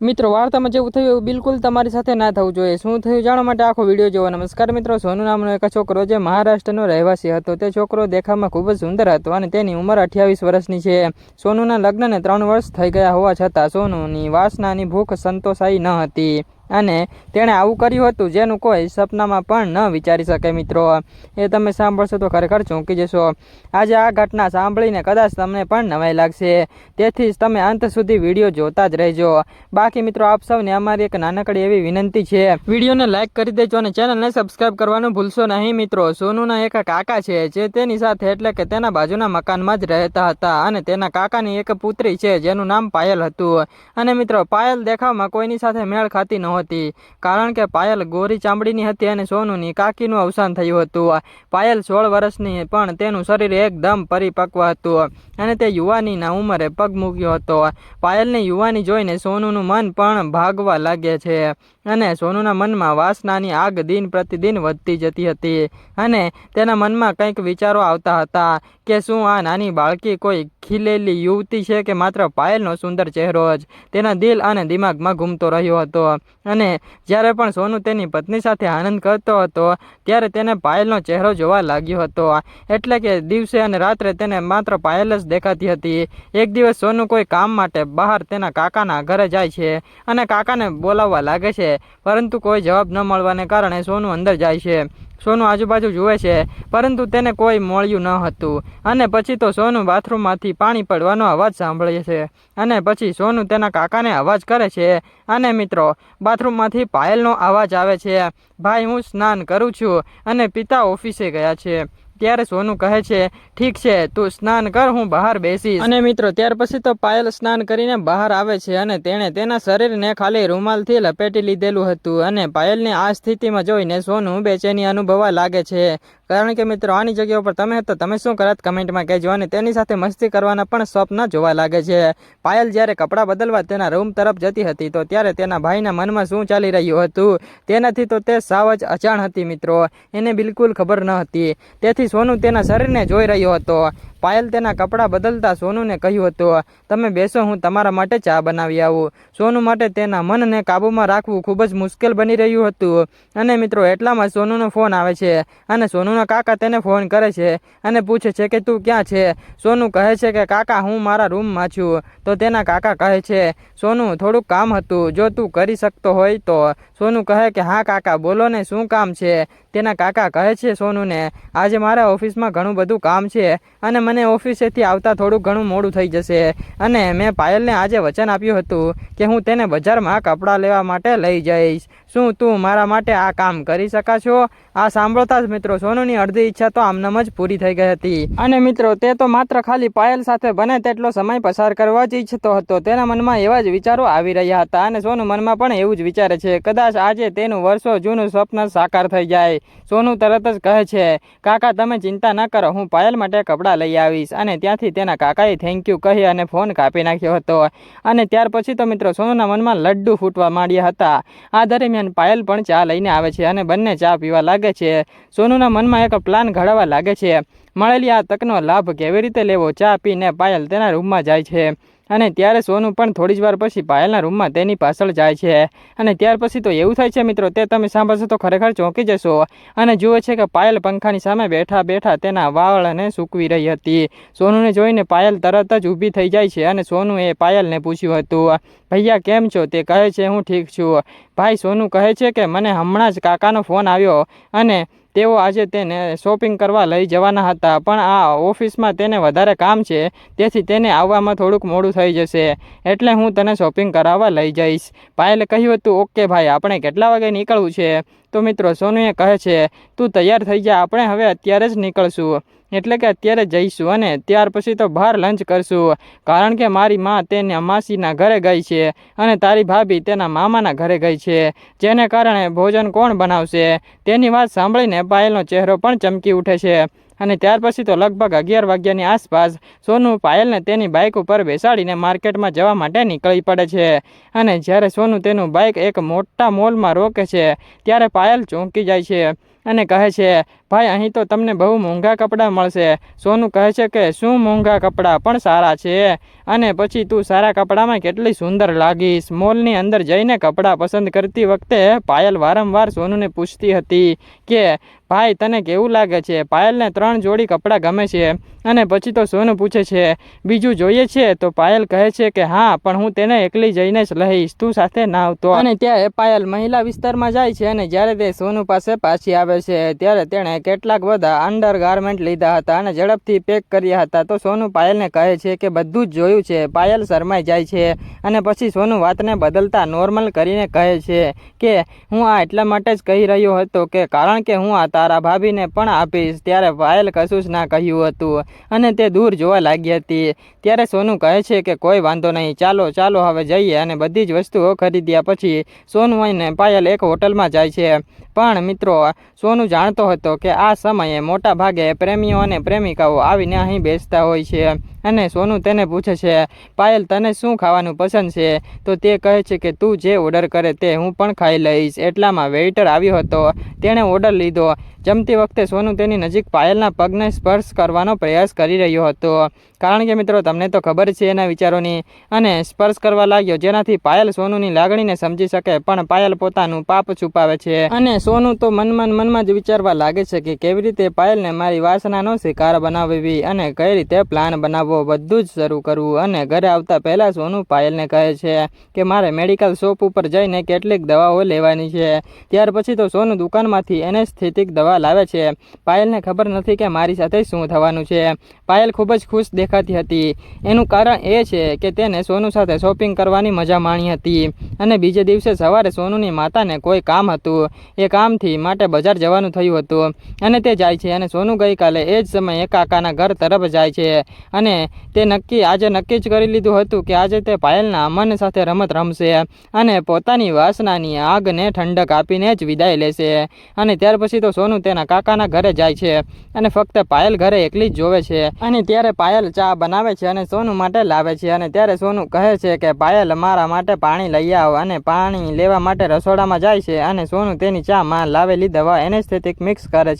મિત્રો, વાર્તામાં જેવું થયું એવું બિલકુલ તમારી સાથે ના થવું જોઈએ. શું થયું જાણવા માટે આખો વીડિયો જોવો. નમસ્કાર મિત્રો, સોનુ નામનો એક છોકરો જે મહારાષ્ટ્રનો રહેવાસી હતો. તે છોકરો દેખાવમાં ખૂબ જ સુંદર હતો અને તેની ઉંમર અઠ્યાવીસ વર્ષની છે. સોનુના લગ્નને ત્રણ વર્ષ થઈ ગયા હોવા છતાં સોનુની વાસનાની ભૂખ સંતોષાઈ ન હતી. અને તેણે આવું કર્યું હતું જેનું કોઈ સપનામાં પણ ન વિચારી શકે મિત્રો. એ તમે સાંભળશો તો ખરેખર ચોંકી જશો. આજે આ ઘટના સાંભળીને કદાચ તમને પણ નવાઈ લાગશે. તેથી જ તમે અંત સુધી વીડિયો જોતા જ રહેજો. બાકી મિત્રો, આપ સૌને અમારી એક નાનકડી એવી વિનંતી છે. વિડીયોને લાઇક કરી દેજો અને ચેનલને સબસ્ક્રાઈબ કરવાનું ભૂલશો નહીં મિત્રો. સોનુના એક કાકા છે જે તેની સાથે એટલે કે તેના બાજુના મકાનમાં જ રહેતા હતા અને તેના કાકાની એક પુત્રી છે જેનું નામ પાયલ હતું. અને મિત્રો, પાયલ દેખાવમાં કોઈની સાથે મેળ ખાતી નહોતી. હતી. કારણ કે પાયલ ગોરી ચામડીની હતી અને સોનુની કાકીનું અવસાન થયું હતું. પાયલ સોળ વર્ષની પણ તેનું શરીર એકદમ પરિપક્વ હતું અને તે યુવાનીના ઉંમરે પગ મૂક્યો હતો. પાયલની યુવાની જોઈને સોનુનું મન પણ ભાગવા લાગે છે. અને સોનુના મનમાં વાસનાની આગ દિન પ્રતિદિન વધતી જતી હતી. અને તેના મનમાં કંઈક વિચારો આવતા હતા કે શું આ નાની બાળકી કોઈ ખીલેલી યુવતી છે કે માત્ર પાયલનો સુંદર ચહેરો જ? તેના દિલ અને દિમાગમાં ઘૂમતો રહ્યો હતો. અને જ્યારે પણ સોનુ તેની પત્ની સાથે આનંદ કરતો હતો, ત્યારે તેને પાયલનો ચહેરો જોવા લાગ્યો હતો. એટલે કે દિવસે અને રાત્રે તેને માત્ર પાયલ જ દેખાતી હતી. એક દિવસ સોનુ કોઈ કામ માટે બહાર તેના કાકાના ઘરે જાય છે અને કાકાને બોલાવવા લાગે છે. પરંતુ કોઈ જવાબ ન મળવાને કારણે સોનું અંદર જાય છે. સોનું આજુબાજુ જુએ છે, પરંતુ તેને કોઈ મળ્યું ન હતું. અને પછી તો સોનું બાથરૂમમાંથી પાણી પડવાનો અવાજ સાંભળે છે. અને પછી સોનું તેના કાકાને અવાજ કરે છે. અને મિત્રો, બાથરૂમમાંથી પાયલનો અવાજ આવે છે. ભાઈ, હું સ્નાન કરું છું. અને પિતા ઓફિસે ગયા છે. ત્યારે સોનુ કહે છે, ઠીક છે, તું સ્નાન કર, હું બહાર બેસીશ. અને મિત્રો, ત્યાર પછી તો પાયલ સ્નાન કરીને બહાર આવે છે અને તેણે તેના શરીરને ખાલી રૂમાલથી લપેટી લીધેલું હતું અને પાયલની આ સ્થિતિમાં જોઈને સોનુ બેચેની અનુભવવા લાગે છે. કારણ કે મિત્રો, આની જગ્યા ઉપર તમે તો તમે શું કરત કમેન્ટમાં કહેજો અને તેની સાથે મસ્તી કરવાના પણ સ્વપ્ન જોવા લાગે છે. પાયલ જ્યારે કપડાં બદલવા તેના રૂમ તરફ જતી હતી, તો ત્યારે તેના ભાઈના મનમાં શું ચાલી રહ્યું હતું? તેનાથી તો તે સાવ જ અજાણ હતી મિત્રો. એને બિલકુલ ખબર ન હતી. તેથી સોનું તેના શરીરને જોઈ રહ્યો હતો. પાયલ તેના કપડાં બદલતા સોનુને કહ્યું હતું, તમે બેસો, હું તમારા માટે ચા બનાવી આવું. સોનુ માટે તેના મનને કાબૂમાં રાખવું ખૂબ જ મુશ્કેલ બની રહ્યું હતું. અને મિત્રો, એટલામાં સોનુનો ફોન આવે છે અને સોનુના કાકા તેને ફોન કરે છે અને પૂછે છે કે, તું ક્યાં છે? સોનુ કહે છે કે, કાકા, હું મારા રૂમમાં છું. તો તેના કાકા કહે છે, સોનુ, થોડુંક કામ હતું, જો તું કરી શકતો હોય તો. સોનુ કહે કે, હા, કાકા, બોલો ને, શું કામ છે? તેના કાકા કહે છે સોનુને, આજે મારા ઓફિસમાં ઘણું બધું કામ છે અને મને ઓફિસેથી આવતા થોડું ઘણું મોડું થઈ જશે અને મેં પાયલને આજે વચન આપ્યું હતું કે હું તેને બજારમાં કપડાં લેવા માટે લઈ જઈશ. શું તું મારા માટે આ કામ કરી શકાશો? આ સાંભળતા જ મિત્રો સોનુની અડધી ઈચ્છા તો આમનામ જ પૂરી થઈ ગઈ હતી. અને મિત્રો, તે તો માત્ર ખાલી પાયલ સાથે બને તેટલો સમય પસાર કરવા જ ઈચ્છતો હતો. તેના મનમાં એવા જ વિચારો આવી રહ્યા હતા અને સોનુ મનમાં પણ એવું જ વિચારે છે. કદાચ આજે તેનું વર્ષો જૂનું સ્વપ્ન સાકાર થઈ જાય. સોનુ તરત જ કહે છે, કાકા, તમે ચિંતા ન કરો, હું પાયલ માટે કપડાં લઈ આવીશ. અને ત્યાંથી તેના કાકાએ થેન્ક યુ કહી અને ફોન કાપી નાખ્યો હતો. અને ત્યાર પછી તો મિત્રો સોનુના મનમાં લડ્ડુ ફૂટવા માંડ્યા હતા. આ દરમિયાન પાયલ પણ ચા લઈને આવે છે અને બંને ચા પીવા લાગે છે. સોનુના મનમાં એક પ્લાન ઘડાવા લાગે છે. મળેલી આ તકનો લાભ કેવી રીતે લેવો? ચા પીને પાયલ તેના રૂમમાં જાય છે. અને ત્યારે સોનું પણ થોડી જ વાર પછી પાયલના રૂમમાં તેની પાછળ જાય છે. અને ત્યાર પછી તો એવું થાય છે મિત્રો, તે તમે સાંભળશો તો ખરેખર ચોંકી જશો. અને જુએ છે કે પાયલ પંખાની સામે બેઠા બેઠા તેના વાળને સૂકવી રહી હતી. સોનુને જોઈને પાયલ તરત જ ઊભી થઈ જાય છે અને સોનુએ પાયલને પૂછ્યું હતું, ભૈયા, કેમ છો? તે કહે છે, હું ઠીક છું. ભાઈ સોનું કહે છે કે, મને હમણાં જ કાકાનો ફોન આવ્યો અને તેઓ આજે તેને શોપિંગ કરવા લઈ જવાના હતા, પણ આ ઓફિસમાં તેને વધારે કામ છે, તેથી તેને આવવામાં થોડુંક મોડું થઈ જશે. એટલે હું તને શોપિંગ કરાવવા લઈ જઈશ. પાયલે કહ્યું હતું, ઓકે ભાઈ, આપણે કેટલા વાગે નીકળવું છે? તો મિત્રો, સોનુએ કહે છે, તું તૈયાર થઈ જા, આપણે હવે અત્યારે જ નીકળશું. એટલે કે અત્યારે જઈશું અને ત્યાર પછી તો બહાર લંચ કરશું. કારણ કે મારી માં તેના માસીના ઘરે ગઈ છે અને તારી ભાભી તેના મામાના ઘરે ગઈ છે. જેને કારણે ભોજન કોણ બનાવશે? તેની વાત સાંભળીને પાયલનો ચહેરો પણ ચમકી ઉઠે છે. અને ત્યાર પછી તો લગભગ અગિયાર વાગ્યાની આસપાસ સોનું પાયલને તેની બાઇક ઉપર બેસાડીને માર્કેટમાં જવા માટે નીકળી પડે છે. અને જ્યારે સોનું તેનું બાઇક એક મોટા મોલમાં રોકે છે, ત્યારે પાયલ ચોંકી જાય છે અને કહે છે ભાઈ, અહીં તો તમને બહુ મોંઘા કપડાં મળશે. સોનું કહે છે કે, શું મોંઘા કપડાં? પણ સારા છે. અને પછી, તું સારા કપડામાં કેટલી સુંદર લાગીશ. મોલની અંદર જઈને કપડાં પસંદ કરતી વખતે પાયલ વારંવાર સોનુને પૂછતી હતી કે, ભાઈ, તને કેવું લાગે છે? પાયલને ત્રણ જોડી કપડાં ગમે છે. અને પછી તો સોનું પૂછે છે, બીજું જોઈએ છે? તો પાયલ કહે છે કે, હા, પણ હું તેને એકલી જઈને જ લઈશ. તું સાથે ના આવતો. અને ત્યાં પાયલ મહિલા વિસ્તારમાં જાય છે અને જ્યારે તે સોનું પાસે પાછી આવે છે, ત્યારે તેણે કેટલાક બધા અંડર ગાર્મેન્ટ લીધા હતા અને ઝડપથી પેક કર્યા હતા. તો સોનુ પાયલને કહે છે કે બધું જ જોયું છે. પાયલ શરમાઈ જાય છે અને પછી સોનુ વાતને બદલતા નોર્મલ કરીને કહે છે કે, હું આ એટલા માટે જ કહી રહ્યો હતો કે, કારણ કે હું આ તારા ભાભીને પણ આપીશ. ત્યારે પાયલ કશું જ ના કહ્યું હતું અને તે દૂર જોવા લાગી હતી. ત્યારે સોનુ કહે છે કે, કોઈ વાંધો નહીં. ચાલો ચાલો, હવે જઈએ. અને બધી જ વસ્તુઓ ખરીદ્યા પછી સોનુ અને પાયલ એક હોટલમાં જાય છે. પણ મિત્રો, સોનુ જાણતો હતો કે આ સમયે મોટા ભાગે પ્રેમીઓ અને પ્રેમિકાઓ આવીને અહીં બેસતા હોય છે. અને સોનુ તેને પૂછે છે, પાયલ, તને શું ખાવાનું પસંદ છે? તો તે કહે છે કે, તું જે ઓર્ડર કરે તે હું પણ ખાઈ લઈશ. એટલામાં વેઇટર આવ્યો હતો. તેણે ઓર્ડર લીધો. જમતી વખતે સોનું તેની નજીક પાયલના પગને સ્પર્શ કરવાનો પ્રયાસ કરી રહ્યો હતો. કારણ કે મિત્રો, તમને તો ખબર છે એના વિચારોની. અને સ્પર્શ કરવા લાગ્યો જેનાથી પાયલ સોનુની લાગણીને સમજી શકે. પણ પાયલ પોતાનું પાપ છુપાવે છે. અને સોનું તો મનમાં મનમાં જ વિચારવા લાગે છે કે કેવી રીતે પાયલને મારી વાસનાનો શિકાર બનાવવી અને કઈ રીતે પ્લાન બનાવવો, બધું જ શરૂ કરવું. અને ઘરે આવતા પહેલાં સોનું પાયલને કહે છે કે મારે મેડિકલ શોપ ઉપર જઈને કેટલીક દવાઓ લેવાની છે. ત્યાર પછી તો સોનું દુકાનમાંથી એનેસ્થેટિક દવા લાવે છે. પાયલને ખબર નથી કે મારી સાથે શું થવાનું છે. પાયલ ખૂબ જ ખુશ દેખાતી હતી. એનું કારણ એ છે કે તેને સોનુ સાથે શોપિંગ કરવાની મજા માણી હતી. અને બીજે દિવસે સવારે સોનુની માતાને કોઈ કામ હતું. એ કામથી માટે બજાર જવાનું થયું હતું. અને તે જાય છે અને સોનુ ગઈકાલે એ જ સમયે કાકાના ઘર તરફ જાય છે. અને તે નક્કી, આજે નક્કી જ કરી લીધું હતું કે આજે તે પાયલના મન સાથે રમત રમશે અને પોતાની વાસનાની આગને ઠંડક આપીને જ વિદાય લેશે. અને ત્યાર પછી તો સોનુ તેના કાકાના ઘરે જાય છે અને ફક્ત પાયલ ઘરે એકલી જ જોવે છે. અને ત્યારે પાયલ ચા બનાવે છે અને સોનુ માટે લાવે છે. અને ત્યારે સોનુ કહે છે કે, પાયલ, મારા માટે પાણી લઈ આવ અને પાણી લેવા માટે રસોડામાં જાય છે. અને સોનુ તેની ચામાં લાવેલી દવા એનેસ્થેટિક મિક્સ કરે છે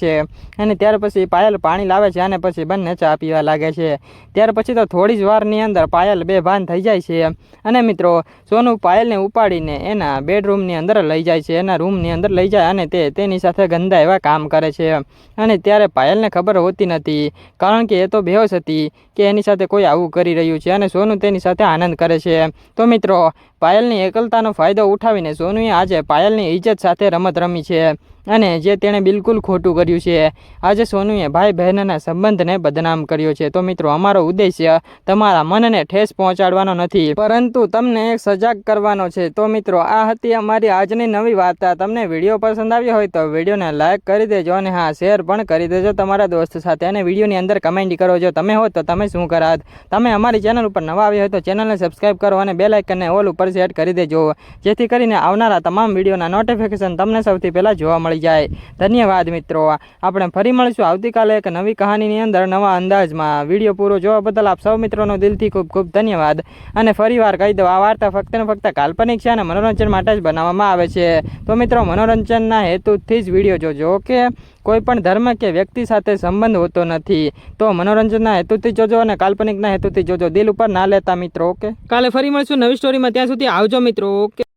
અને ત્યાર પછી પાયલ પાણી લાવે છે અને પછી બંને ચા પીવા લાગે છે. ત્યાર પછી તો થોડી જ વારની અંદર પાયલ બેભાન થઈ જાય છે. અને મિત્રો, સોનું પાયલને ઉપાડીને એના બેડરૂમની અંદર લઈ જાય છે. એના રૂમની અંદર લઈ જાય અને તે તેની સાથે ગંદા એવા કામ કરે છે. અને ત્યારે પાયલને ખબર હોતી નથી, કારણ કે એ તો બેહોશ હતી કે એની સાથે કોઈ આવું કરી રહ્યું છે અને સોનું તેની સાથે આનંદ કરે છે. તો મિત્રો, પાયલની એકલતાનો ફાયદો ઉઠાવીને સોનુએ આજે પાયલની ઇજ્જત સાથે રમત રમી છે. અને જે તેણે બિલકુલ ખોટું કર્યું છે, આજે સોનુએ ભાઈ બહેનના સંબંધને બદનામ કર્યો છે. તો મિત્રો, અમારો ઉદ્દેશ્ય તમારા મનને ઠેસ પહોંચાડવાનો નથી. પરંતુ તમને એક સજાગ કરવાનો છે. તો મિત્રો, આ હતી અમારી આજની નવી વાર્તા તમને વીડિયો પસંદ આવ્યો હોય તો વિડીયોને લાઇક કરી દેજો અને હા, શેર પણ કરી દેજો તમારા દોસ્ત સાથે. અને વિડીયોની અંદર કમેન્ટ કરો. જો તમે હો તો તમે શું કરાત? તમે અમારી ચેનલ ઉપર નવા આવ્યા હોય તો ચેનલને સબસ્ક્રાઈબ કરો અને બે લાઇકનને ઓલ ઉપર સેટ કરી દેજો. જેથી કરીને આવનારા તમામ વિડીયોના નોટિફિકેશન તમને સૌથી પહેલાં જોવા મળી જાય. ધન્યવાદ મિત્રો. આપણે ફરી મળીશું આવતીકાલે એક નવી કહાનીની અંદર, નવા અંદાજમાં. વીડિયો પૂરો જોવા બદલ આપ સૌ મિત્રોનો દિલથી ખૂબ ખૂબ ધન્યવાદ. અને ફરીવાર કહી દઉં, આ વાર્તા ફક્ત ને ફક્ત કાલ્પનિક છે અને મનોરંજન માટે જ બનાવવામાં આવે છે. તો મિત્રો, મનોરંજનના હેતુથી જ વીડિયો જોજો, ઓકે? કોઈ પણ ધર્મ કે વ્યક્તિ સાથે સંબંધ હોતો નથી. તો મનોરંજનના હેતુથી જોજો અને કાલ્પનિકના હેતુથી જોજો. દિલ ઉપર ના લેતા મિત્રો, ઓકે? કાલે ફરી મળશું નવી સ્ટોરીમાં ત્યાં સુધી આવજો મિત્રો, ઓકે?